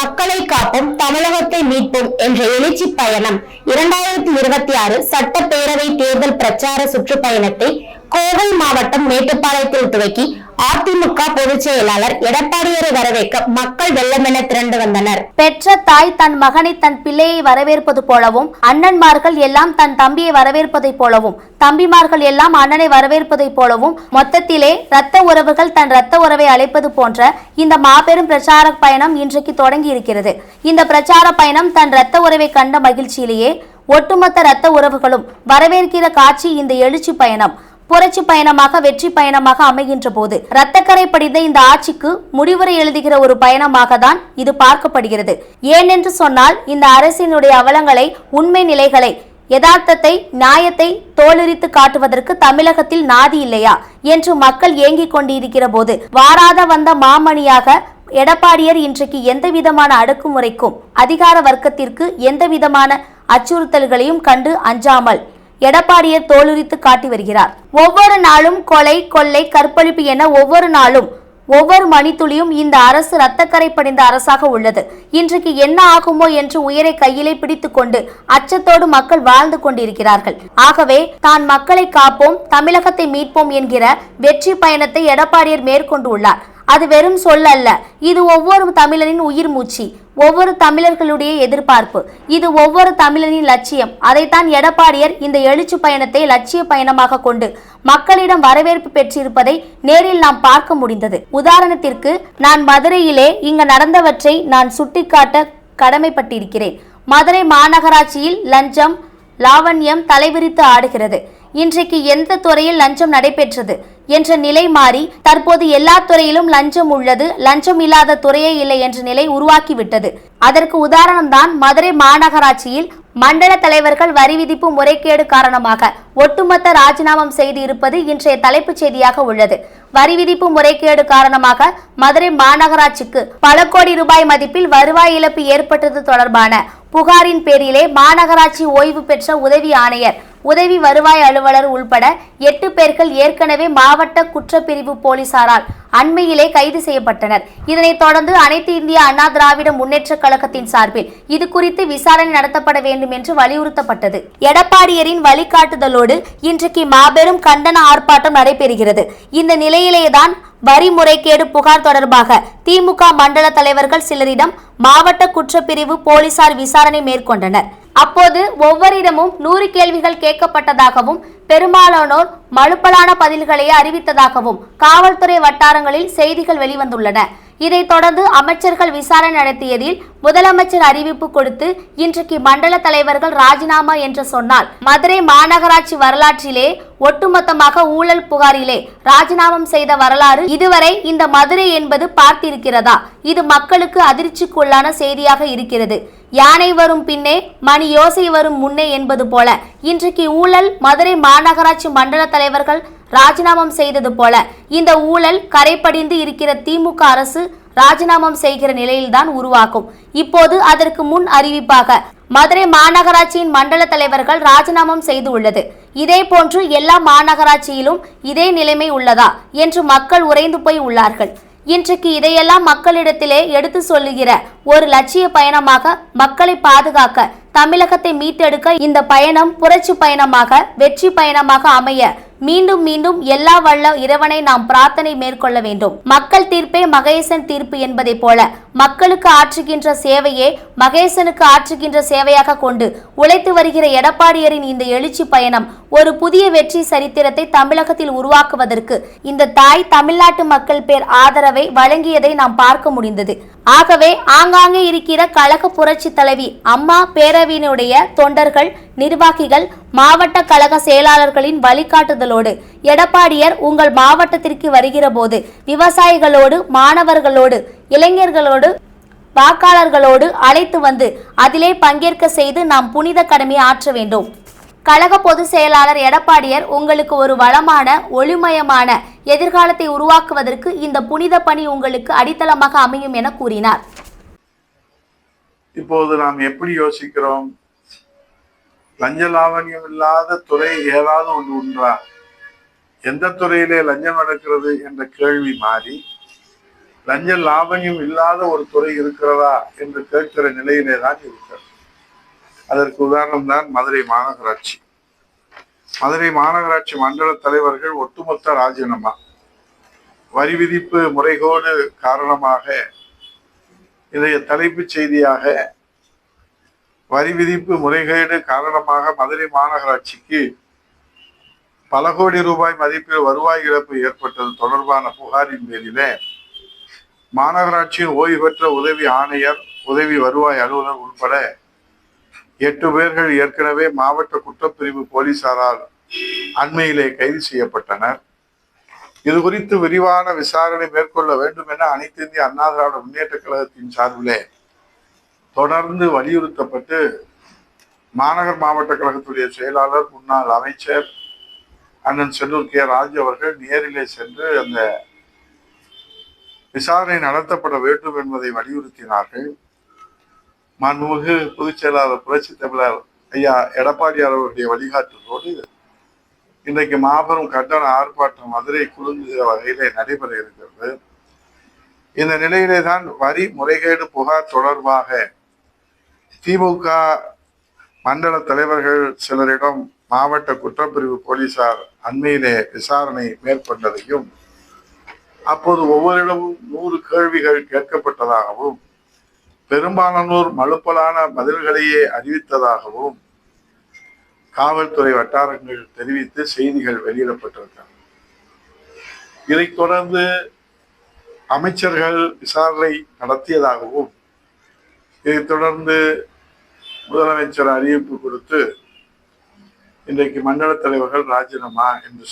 மக்களை காப்போம் தமிழகத்தை மீட்போம் என்ற எழுச்சி பயணம் இரண்டாயிரத்தி இருபத்தி ஆறு சட்டப்பேரவை தேர்தல் பிரச்சார சுற்றுப்பயணத்தை கோவை மாவட்டம் மேட்டுப்பாளையத்தில் துவக்கி அதிமுக பொதுச் செயலாளர் எடப்பாடியரை வரவேற்க மக்கள் வெள்ளமென திரண்டு வந்தனர். பெற்ற தாய் தன் மகனை தன் பிள்ளையை வரவேற்பது போலவும் அண்ணன்மார்கள் எல்லாம் தன் தம்பியை வரவேற்பதைப் போலவும் தம்பிமார்கள் எல்லாம் அண்ணனை வரவேற்பதைப் போலவும் மொத்தத்திலே இரத்த உறவுகள் தன் இரத்த உறவை அழைப்பது போன்ற இந்த மாபெரும் பிரச்சார பயணம் இன்றைக்கு தொடங்கி இருக்கிறது இந்த பிரச்சார பயணம் தன் இரத்த உறவை கண்ட மகிழ்ச்சியிலேயே ஒட்டுமொத்த இரத்த உறவுகளும் வரவேற்கிற காட்சி இந்த எழுச்சி பயணம். புரட்சி பயணமாக வெற்றி பயணமாக அமைகின்ற போது இரத்தக்கரை படிந்த இந்த ஆட்சிக்கு முடிவுரை எழுதுகிற ஒரு பயணமாக தான் இது பார்க்கப்படுகிறது. ஏனென்று சொன்னால் இந்த அரசினுடைய அவலங்களை உண்மை நிலைகளை யதார்த்தத்தை நியாயத்தை தோலுரித்து காட்டுவதற்கு தமிழகத்தில் நாதி இல்லையா என்று மக்கள் ஏங்கிக் கொண்டிருக்கிற போது வாராத வந்த மாமணியாக எடப்பாடியர் இன்றைக்கு எந்த விதமான அடக்குமுறைக்கும் அதிகார வர்க்கத்திற்கு எந்த விதமான அச்சுறுத்தல்களையும் கண்டு அஞ்சாமல் எடப்பாடியர் தோலுரித்து காட்டி வருகிறார். ஒவ்வொரு நாளும் கொலை கொள்ளை கற்பழிப்பு என ஒவ்வொரு நாளும் ஒவ்வொரு மணித்துளியும் இந்த அரசு இரத்தக்கரை படிந்த அரசாக உள்ளது. இன்றைக்கு என்ன ஆகுமோ என்று உயிரை கையிலே பிடித்துக்கொண்டு அச்சத்தோடு மக்கள் வாழ்ந்து கொண்டிருக்கிறார்கள். ஆகவே தான் மக்களை காப்போம் தமிழகத்தை மீட்போம் என்கிற வெற்றி பயணத்தை எடப்பாடியர் மேற்கொண்டுள்ளார். அது வெறும் சொல் அல்ல இது ஒவ்வொரு தமிழனின் உயிர் மூச்சு. ஒவ்வொரு தமிழர்களுடைய எதிர்பார்ப்பு. இது ஒவ்வொரு தமிழனின் லட்சியம். அதைத்தான் எடப்பாடியர் இந்த எழுச்சி பயணத்தை லட்சிய பயணமாக கொண்டு மக்களிடம் வரவேற்பு பெற்றிருப்பதை நேரில் நாம் பார்க்க முடிந்தது. உதாரணத்திற்கு நான் மதுரையிலே இங்கு நடந்தவற்றை நான் சுட்டிக்காட்ட கடமைப்பட்டிருக்கிறேன். மதுரை மாநகராட்சியில் லஞ்சம் லாவண்யம் தலைவிரித்து ஆடுகிறது. இன்றைக்கு எந்த துறையில் லஞ்சம் நடைபெற்றது? என்ற நிலை மாறி தற்போது எல்லா துறையிலும் லஞ்சம் உள்ளது. லஞ்சம் இல்லாத துறையே இல்லை என்ற நிலை உருவாக்கிவிட்டது. அதற்கு உதாரணம்தான் மதுரை மாநகராட்சியில் மண்டல தலைவர்கள் வரி விதிப்பு முறைகேடு காரணமாக ஒட்டுமொத்த ராஜினாமம் செய்து இருப்பது இன்றைய தலைப்புச் செய்தியாக உள்ளது. வரி விதிப்பு முறைகேடு காரணமாக மதுரை மாநகராட்சிக்கு பல கோடி ரூபாய் மதிப்பில் வருவாய் இழப்பு ஏற்பட்டது தொடர்பான புகாரின் பேரிலே மாநகராட்சி ஓய்வு பெற்ற உதவி ஆணையர் உதவி வருவாய் அலுவலர் உள்பட எட்டு பேர்கள் ஏற்கனவே மாவட்ட குற்றப்பிரிவு போலீசாரால் அண்மையிலே கைது செய்யப்பட்டனர். இதனைத் தொடர்ந்து அனைத்து இந்திய அண்ணா திராவிட முன்னேற்ற கழகத்தின் சார்பில் இது குறித்து விசாரணை நடத்தப்பட வேண்டும் என்று வலியுறுத்தப்பட்டது. எடப்பாடியரின் வழிகாட்டுதலோடு இன்றைக்கு மாபெரும் கண்டன ஆர்ப்பாட்டம் நடைபெறுகிறது. இந்த நிலையிலேதான் வரி முறைகேடு புகார் தொடர்பாக திமுக மண்டல தலைவர்கள் சிலரிடம் மாவட்ட குற்றப்பிரிவு போலீசார் விசாரணை மேற்கொண்டனர். அப்போது ஒவ்வொருடமும் நூறு கேள்விகள் கேட்கப்பட்டதாகவும் பெரும்பாலானோர் மழுப்பலான பதில்களையே அறிவித்ததாகவும் காவல்துறை வட்டாரங்களில் செய்திகள் வெளிவந்துள்ளன. இதைத் தொடர்ந்து அமைச்சர்கள் விசாரணை நடத்தியதில் முதலமைச்சர் அறிவிப்பு கொடுத்து இன்றைக்கு மண்டல தலைவர்கள் ராஜினாமா என்று சொன்னால் மதுரை மாநகராட்சி வரலாற்றிலே ஒட்டுமொத்தமாக ஊழல் புகாரிலே ராஜினாமம் செய்த வரலாறு இதுவரை இந்த மதுரை என்பது பார்த்திருக்கிறதா? இது மக்களுக்கு அதிர்ச்சிக்குள்ளான செய்தியாக இருக்கிறது. யானை வரும் பின்னே மணி யோசை வரும் முன்னே என்பது போல. இன்றைக்கு ஊழல் மதுரை மாநகராட்சி மண்டல தலைவர்கள் ராஜினாமம் செய்தது போல. இந்த ஊழல் கரைப்படிந்து இருக்கிற திமுக அரசு ராஜினாமம் செய்கிற நிலையில்தான் உருவாக்கும் இப்போது அதற்கு முன் அறிவிப்பாக மதுரை மாநகராட்சியின் மண்டல தலைவர்கள் ராஜினாமம் செய்து உள்ளது இதே போன்று எல்லா மாநகராட்சியிலும் இதே நிலைமை உள்ளதா? என்று மக்கள் உறைந்து போய் உள்ளார்கள். இன்றைக்கு இதையெல்லாம் மக்களிடத்திலே எடுத்து சொல்லுகிற ஒரு லட்சிய பயணமாக மக்களை பாதுகாக்க தமிழகத்தை மீட்டெடுக்க இந்த பயணம் புரட்சி பயணமாக வெற்றி பயணமாக அமைய மீண்டும் மீண்டும் எல்லா வல்ல இறைவனை நாம் பிரார்த்தனை மேற்கொள்ள வேண்டும். மக்கள் தீர்ப்பே மகேசன் தீர்ப்பு என்பதை போல மக்களுக்கு ஆற்றுகின்ற சேவையே மகேசனுக்கு ஆற்றுகின்ற சேவையாக கொண்டு உழைத்து வருகிற எடப்பாடியரின் இந்த எழுச்சி பயணம் ஒரு புதிய வெற்றி சரித்திரத்தை தமிழகத்தில் உருவாக்குவதற்கு இந்த தாய் தமிழ்நாட்டு மக்கள் பேர் ஆதரவை வழங்கியதை நாம் பார்க்க முடிந்தது. ஆகவே ஆங்காங்கே இருக்கிற கழக புரட்சி தலைவி அம்மா பேரவையினுடைய தொண்டர்கள் நிர்வாகிகள் மாவட்ட கழக செயலாளர்களின் வழிகாட்டுதலோடு எடப்பாடியர் உங்கள் மாவட்டத்திற்கு வருகிற போது விவசாயிகளோடு மாணவர்களோடு இளைஞர்களோடு வாக்காளர்களோடு அழைத்து வந்து அதிலே பங்கேற்க செய்து நாம் புனித கடமையை ஆற்ற வேண்டும். கழக பொதுச் செயலாளர் எடப்பாடியர் உங்களுக்கு ஒரு வளமான ஒளிமயமான எதிர்காலத்தை உருவாக்குவதற்கு இந்த புனித பணி உங்களுக்கு அடித்தளமாக அமையும் என கூறினார். இப்போது நாம் எப்படி யோசிக்கிறோம்? லஞ்ச லாவண்யம் இல்லாத துறை ஏதாவது ஒன்று உண்டா? எந்த துறையிலே லஞ்சம் நடக்கிறது என்ற கேள்வி மாறி லஞ்ச லாபம் இல்லாத ஒரு துறை இருக்கிறதா என்று கேட்கிற நிலையிலே தான் இருக்கிறது. அதற்கு உதாரணம் தான் மதுரை மாநகராட்சி. மதுரை மாநகராட்சி மண்டல தலைவர்கள் ஒட்டுமொத்த ராஜினாமா. வரி விதிப்பு முறைகோடு காரணமாக இதைய தலைப்புச் செய்தியாக வரி விதிப்பு முறைகேடு காரணமாக மதுரை மாநகராட்சிக்கு பல கோடி ரூபாய் மதிப்பில் வருவாய் இழப்பு ஏற்பட்டது தொடர்பான புகாரின் பேரிலே மாநகராட்சியின் ஓய்வு பெற்ற உதவி ஆணையர் உதவி வருவாய் அலுவலர் உட்பட எட்டு பேர்கள் ஏற்கனவே மாவட்ட குற்றப்பிரிவு போலீசாரால் அண்மையிலே கைது செய்யப்பட்டனர். இது குறித்து விரிவான விசாரணை மேற்கொள்ள வேண்டும் என அனைத்து இந்திய அண்ணா திராவிட முன்னேற்ற கழகத்தின் சார்பிலே தொடர்ந்து வலியுறுத்தப்பட்டு மாநகர் மாவட்ட கழகத்துடைய செயலாளர் முன்னாள் அமைச்சர் அண்ணன் செல்லூர் கே. ராஜ் அவர்கள் நேரிலே சென்று அந்த விசாரணை நடத்தப்பட வேண்டும் என்பதை வலியுறுத்தினார்கள். மாண்புமிகு பொதுச் செயலாளர் புரட்சி தமிழர் ஐயா எடப்பாடியார் அவருடைய வழிகாட்டுதலோடு இன்றைக்கு மாபெரும் கண்டன ஆர்ப்பாட்டம் மதுரை குலுங்குகிற வகையிலே நடைபெற இருக்கிறது. இந்த நிலையிலே தான் வரி முறைகேடு புகார் தொடர்பாக திமுக மண்டல தலைவர்கள் சிலரிடம் மாவட்ட குற்றப்பிரிவு போலீசார் அண்மையிலே விசாரணை மேற்கொண்டதையும் அப்போது ஒவ்வொருடமும் நூறு கேள்விகள் கேட்கப்பட்டதாகவும் பெரும்பாலானோர் மழுப்பலான பதில்களையே அறிவித்ததாகவும் காவல்துறை வட்டாரங்கள் தெரிவித்து செய்திகள் வெளியிடப்பட்டிருக்கிறது. இதைத் தொடர்ந்து அமைச்சர்கள் விசாரணை நடத்தியதாகவும் இதைத் தொடர்ந்து முதலமைச்சர் அறிவிப்பு கொடுத்து இன்றைக்கு மண்டல தலைவர்கள் ராஜினாமா என்று